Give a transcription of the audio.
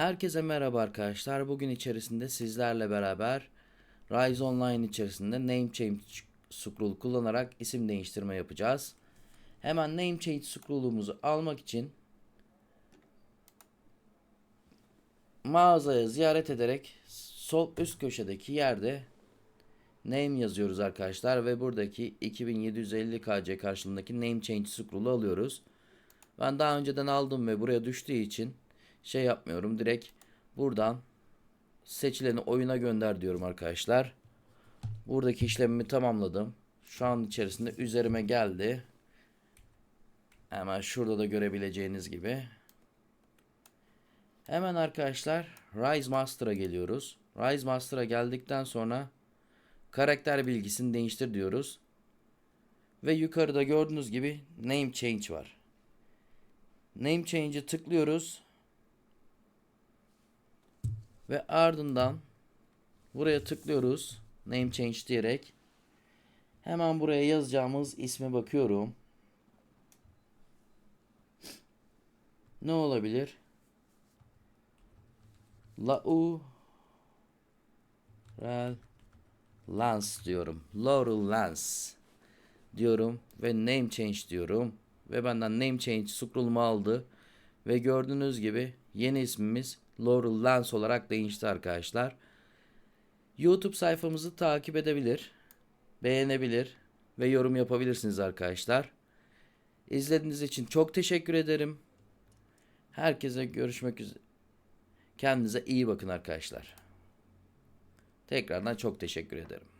Herkese merhaba arkadaşlar. Bugün içerisinde sizlerle beraber Rise Online içerisinde name change scroll kullanarak isim değiştirme yapacağız. Hemen name change scroll'umuzu almak için mağazaya ziyaret ederek sol üst köşedeki yerde name yazıyoruz arkadaşlar ve buradaki 2750 KC karşılığındaki name change scroll'u alıyoruz. Ben daha önceden aldım ve buraya düştüğü için şey yapmıyorum. Direkt buradan seçileni oyuna gönder diyorum arkadaşlar. Buradaki işlemimi tamamladım. Şu an içerisinde üzerime geldi. Hemen şurada da görebileceğiniz gibi. Hemen arkadaşlar Rise Master'a geliyoruz. Rise Master'a geldikten sonra karakter bilgisini değiştir diyoruz. Ve yukarıda gördüğünüz gibi name change var. Name change'e tıklıyoruz. Ve ardından buraya tıklıyoruz. Name change diyerek. Hemen buraya yazacağımız isme bakıyorum. Ne olabilir? Lau Rel Lance diyorum. Laurel Lance diyorum ve name change diyorum ve benden name change scroll'umu aldı ve gördüğünüz gibi yeni ismimiz Laurel Lance olarak değişti arkadaşlar. YouTube sayfamızı takip edebilir, beğenebilir ve yorum yapabilirsiniz arkadaşlar. İzlediğiniz için çok teşekkür ederim. Herkese görüşmek üzere. Kendinize iyi bakın arkadaşlar. Tekrardan çok teşekkür ederim.